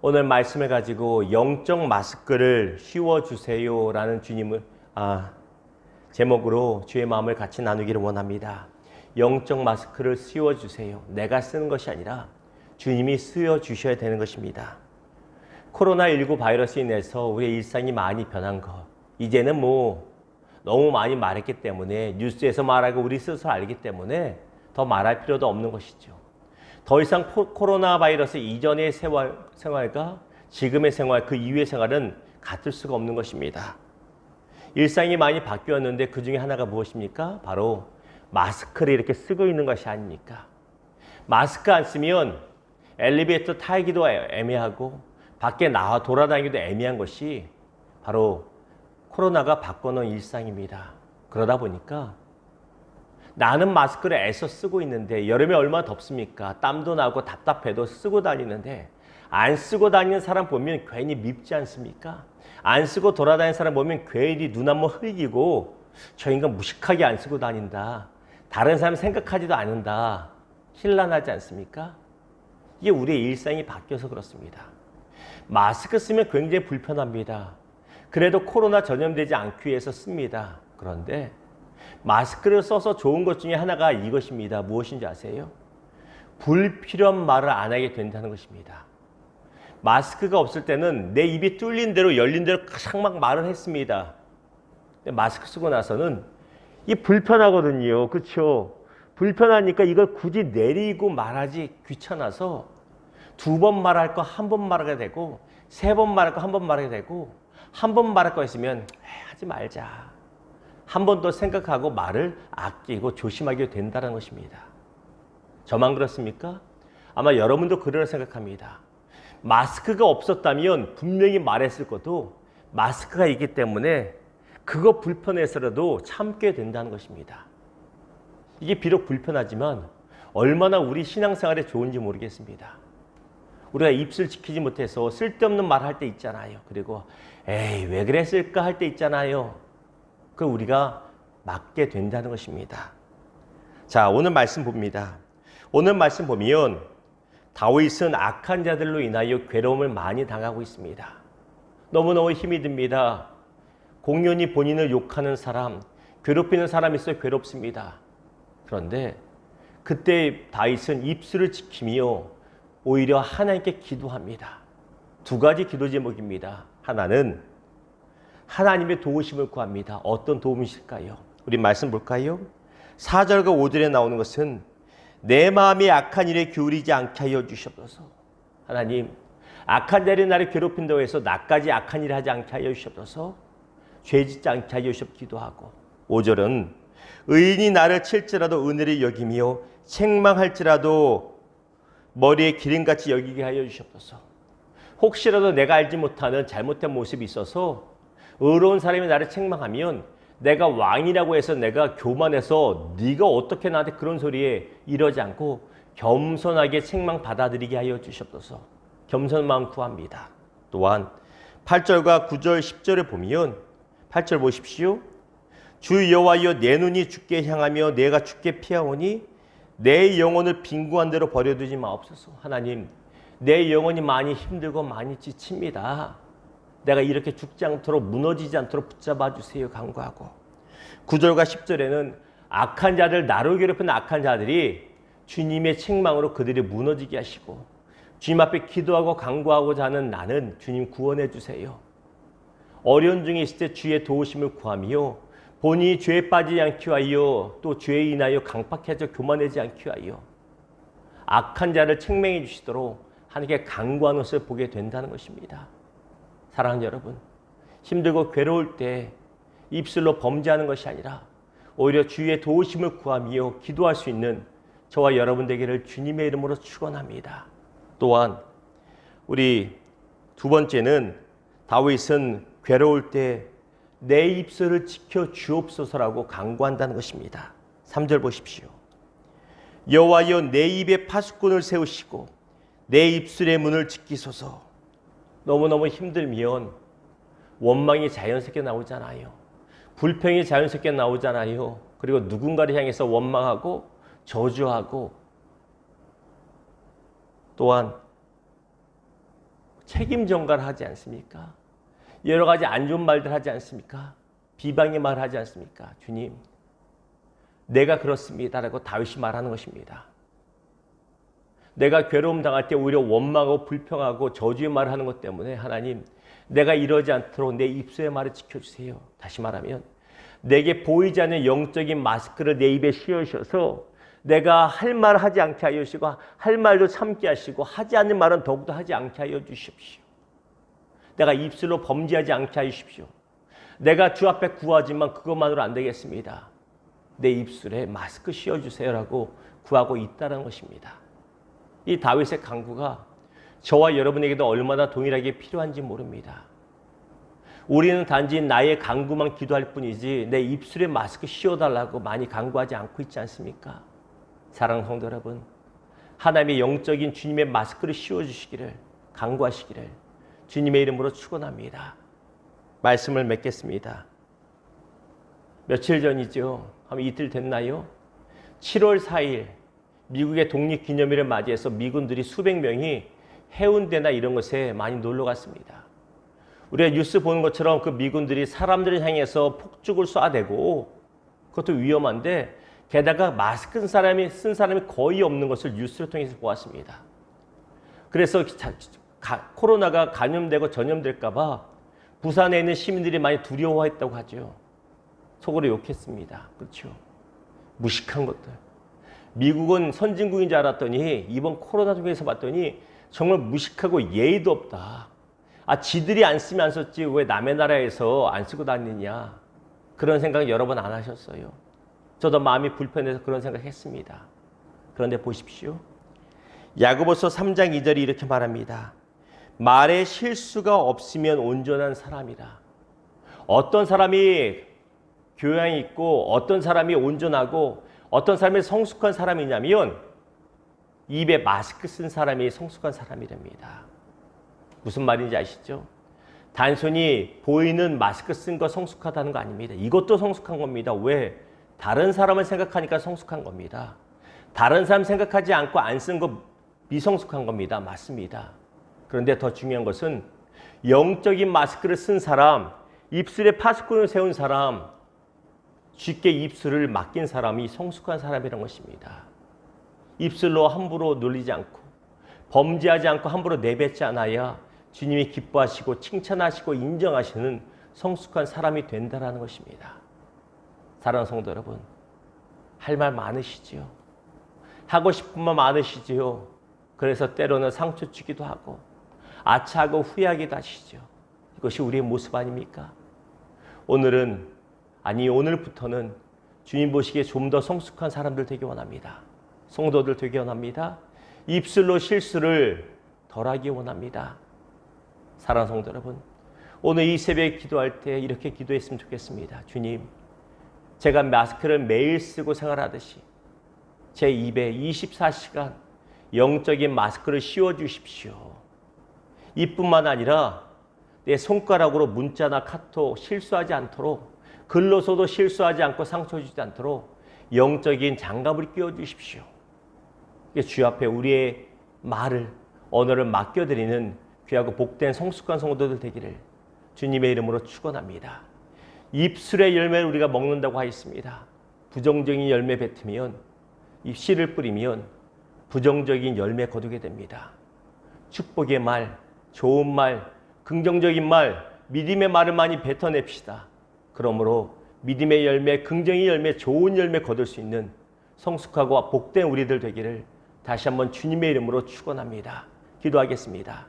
오늘 말씀을 가지고 영적 마스크를 씌워주세요 라는 주님을 아, 제목으로 주의 마음을 같이 나누기를 원합니다. 영적 마스크를 씌워주세요. 내가 쓰는 것이 아니라 주님이 씌워주셔야 되는 것입니다. 코로나19 바이러스 인해서 우리의 일상이 많이 변한 것. 이제는 뭐 너무 많이 말했기 때문에 뉴스에서 말하고 우리 스스로 알기 때문에 더 말할 필요도 없는 것이죠. 더 이상 포- 코로나 바이러스 이전의 생활, 생활과 지금의 생활, 그 이후의 생활은 같을 수가 없는 것입니다. 일상이 많이 바뀌었는데 그 중에 하나가 무엇입니까? 바로 마스크를 이렇게 쓰고 있는 것이 아닙니까? 마스크 안 쓰면 엘리베이터 타기도 애- 애매하고 밖에 나와 돌아다니기도 애매한 것이 바로 코로나가 바꿔놓은 일상입니다. 그러다 보니까 나는 마스크를 애써 쓰고 있는데 여름에 얼마나 덥습니까? 땀도 나고 답답해도 쓰고 다니는데 안 쓰고 다니는 사람 보면 괜히 밉지 않습니까? 안 쓰고 돌아다니는 사람 보면 괜히 눈 한번 흘리고 저 인간 무식하게 안 쓰고 다닌다. 다른 사람 생각하지도 않는다. 신란하지 않습니까? 이게 우리의 일상이 바뀌어서 그렇습니다. 마스크 쓰면 굉장히 불편합니다. 그래도 코로나 전염되지 않기 위해서 씁니다. 그런데 마스크를 써서 좋은 것 중에 하나가 이것입니다. 무엇인지 아세요? 불필요한 말을 안 하게 된다는 것입니다. 마스크가 없을 때는 내 입이 뚫린 대로 열린 대로 막 말을 했습니다. 마스크 쓰고 나서는 이 불편하거든요. 그렇죠? 불편하니까 이걸 굳이 내리고 말하지 귀찮아서 두 번 말할 거 한 번 말하게 되고 세 번 말할 거 한 번 말하게 되고 한 번 말할 거 있으면 하지 말자. 한 번 더 생각하고 말을 아끼고 조심하게 된다는 것입니다. 저만 그렇습니까? 아마 여러분도 그러라 생각합니다. 마스크가 없었다면 분명히 말했을 것도 마스크가 있기 때문에 그거 불편해서라도 참게 된다는 것입니다. 이게 비록 불편하지만 얼마나 우리 신앙생활에 좋은지 모르겠습니다. 우리가 입술 지키지 못해서 쓸데없는 말 할 때 있잖아요. 그리고 에이 왜 그랬을까 할 때 있잖아요. 그 우리가 맞게 된다는 것입니다. 자 오늘 말씀 봅니다. 오늘 말씀 보면 다윗은 악한 자들로 인하여 괴로움을 많이 당하고 있습니다. 너무너무 힘이 듭니다. 공연히 본인을 욕하는 사람, 괴롭히는 사람이 있어 괴롭습니다. 그런데 그때 다윗은 입술을 지키며 오히려 하나님께 기도합니다. 두 가지 기도 제목입니다. 하나는 하나님의 도우심을 구합니다. 어떤 도움이실까요? 우리 말씀 볼까요? 4절과 5절에 나오는 것은 내 마음이 악한 일에 기울이지 않게 하여 주시옵소서. 하나님, 악한 자리 나를 괴롭힌다고 해서 나까지 악한 일을 하지 않게 하여 주시옵소서. 죄 짓지 않게 하여 주시옵 기도 하고 5절은 의인이 나를 칠지라도 은혜를 여기며 책망할지라도 머리에 기름같이 여기게 하여 주시옵소서. 혹시라도 내가 알지 못하는 잘못된 모습이 있어서 의로운 사람이 나를 책망하면 내가 왕이라고 해서 내가 교만해서 네가 어떻게 나한테 그런 소리에 이러지 않고 겸손하게 책망 받아들이게 하여 주시옵소서. 겸손 마음 구합니다. 또한 8절과 9절 10절에 보면 8절 보십시오. 주 여호와여 내 눈이 주께 향하며 내가 주께 피하오니 내 영혼을 빈궁한 대로 버려두지 마옵소서. 하나님, 내 영혼이 많이 힘들고 많이 지칩니다. 내가 이렇게 죽지 않도록 무너지지 않도록 붙잡아 주세요. 간구하고 9절과 10절에는 악한 자들 나로 괴롭히는 악한 자들이 주님의 책망으로 그들이 무너지게 하시고 주님 앞에 기도하고 간구하고자 하는 나는 주님 구원해 주세요. 어려운 중에 있을 때 주의 도우심을 구하며 본인이 죄에 빠지지 않기 위하여 또 죄에 인하여 강팍해져 교만하지 않기 위하여 악한 자를 책망해 주시도록 하나님께 간구하는 것을 보게 된다는 것입니다. 사랑하는 여러분, 힘들고 괴로울 때 입술로 범죄하는 것이 아니라 오히려 주의 도우심을 구하며 기도할 수 있는 저와 여러분 되기를 주님의 이름으로 축원합니다. 또한 우리 두 번째는 다윗은 괴로울 때 내 입술을 지켜 주옵소서라고 간구한다는 것입니다. 3절 보십시오. 여호와여 내 입에 파수꾼을 세우시고 내 입술의 문을 지키소서. 너무너무 힘들면 원망이 자연스럽게 나오잖아요. 불평이 자연스럽게 나오잖아요. 그리고 누군가를 향해서 원망하고 저주하고 또한 책임 전가를 하지 않습니까? 여러 가지 안 좋은 말들 하지 않습니까? 비방의 말 하지 않습니까? 주님, 내가 그렇습니다라고 다윗이 말하는 것입니다. 내가 괴로움 당할 때 오히려 원망하고 불평하고 저주의 말을 하는 것 때문에 하나님, 내가 이러지 않도록 내 입술의 말을 지켜주세요. 다시 말하면 내게 보이지 않는 영적인 마스크를 내 입에 씌우셔서 내가 할 말 하지 않게 하여 주시고 할 말도 참게 하시고 하지 않는 말은 더욱더 하지 않게 하여 주십시오. 내가 입술로 범죄하지 않게 하여 주십시오. 내가 주 앞에 구하지만 그것만으로 안 되겠습니다. 내 입술에 마스크 씌워주세요라고 구하고 있다는 것입니다. 이 다윗의 강구가 저와 여러분에게도 얼마나 동일하게 필요한지 모릅니다. 우리는 단지 나의 강구만 기도할 뿐이지 내 입술에 마스크 씌워달라고 많이 강구하지 않고 있지 않습니까? 사랑하는 성도 여러분, 하나님의 영적인 주님의 마스크를 씌워주시기를 강구하시기를 주님의 이름으로 축원합니다. 말씀을 맺겠습니다. 며칠 전이죠. 한 이틀 됐나요? 7월 4일 미국의 독립기념일을 맞이해서 미군들이 수백 명이 해운대나 이런 곳에 많이 놀러 갔습니다. 우리가 뉴스 보는 것처럼 그 미군들이 사람들을 향해서 폭죽을 쏴대고 그것도 위험한데 게다가 마스크 쓴 사람이 쓴 사람이 거의 없는 것을 뉴스를 통해서 보았습니다. 그래서 코로나가 감염되고 전염될까봐 부산에 있는 시민들이 많이 두려워했다고 하죠. 속으로 욕했습니다. 그렇죠. 무식한 것들. 미국은 선진국인 줄 알았더니 이번 코로나 중에서 봤더니 정말 무식하고 예의도 없다. 아, 지들이 안 쓰면 안 썼지 왜 남의 나라에서 안 쓰고 다니냐. 그런 생각 여러 번 안 하셨어요. 저도 마음이 불편해서 그런 생각 했습니다. 그런데 보십시오. 야고보서 3장 2절이 이렇게 말합니다. 말에 실수가 없으면 온전한 사람이라. 어떤 사람이 교양이 있고 어떤 사람이 온전하고 어떤 사람이 성숙한 사람이냐면 입에 마스크 쓴 사람이 성숙한 사람이랍니다. 무슨 말인지 아시죠? 단순히 보이는 마스크 쓴 거 성숙하다는 거 아닙니다. 이것도 성숙한 겁니다. 왜? 다른 사람을 생각하니까 성숙한 겁니다. 다른 사람 생각하지 않고 안 쓴 거 미성숙한 겁니다. 맞습니다. 그런데 더 중요한 것은 영적인 마스크를 쓴 사람, 입술에 파스콘을 세운 사람, 쉽게 입술을 맡긴 사람이 성숙한 사람이라는 것입니다. 입술로 함부로 놀리지 않고 범죄하지 않고 함부로 내뱉지 않아야 주님이 기뻐하시고 칭찬하시고 인정하시는 성숙한 사람이 된다라는 것입니다. 사랑하는 성도 여러분, 할 말 많으시지요. 하고 싶은 말 많으시지요. 그래서 때로는 상처 주기도 하고 아차하고 후회하기도 하시죠. 이것이 우리의 모습 아닙니까? 오늘은 아니 오늘부터는 주님 보시기에 좀 더 성숙한 사람들 되기 원합니다. 성도들 되기 원합니다. 입술로 실수를 덜하기 원합니다. 사랑하는 성도 여러분, 오늘 이 새벽에 기도할 때 이렇게 기도했으면 좋겠습니다. 주님, 제가 마스크를 매일 쓰고 생활하듯이 제 입에 24시간 영적인 마스크를 씌워 주십시오. 이뿐만 아니라 내 손가락으로 문자나 카톡 실수하지 않도록 글로서도 실수하지 않고 상처 주지 않도록 영적인 장갑을 끼워 주십시오. 주 앞에 우리의 말을 언어를 맡겨 드리는 귀하고 복된 성숙한 성도들 되기를 주님의 이름으로 축원합니다. 입술의 열매를 우리가 먹는다고 하였습니다. 부정적인 열매 뱉으면 이 씨를 뿌리면 부정적인 열매 거두게 됩니다. 축복의 말, 좋은 말, 긍정적인 말, 믿음의 말을 많이 뱉어냅시다. 그러므로 믿음의 열매, 긍정의 열매, 좋은 열매 거둘 수 있는 성숙하고 복된 우리들 되기를 다시 한번 주님의 이름으로 축원합니다. 기도하겠습니다.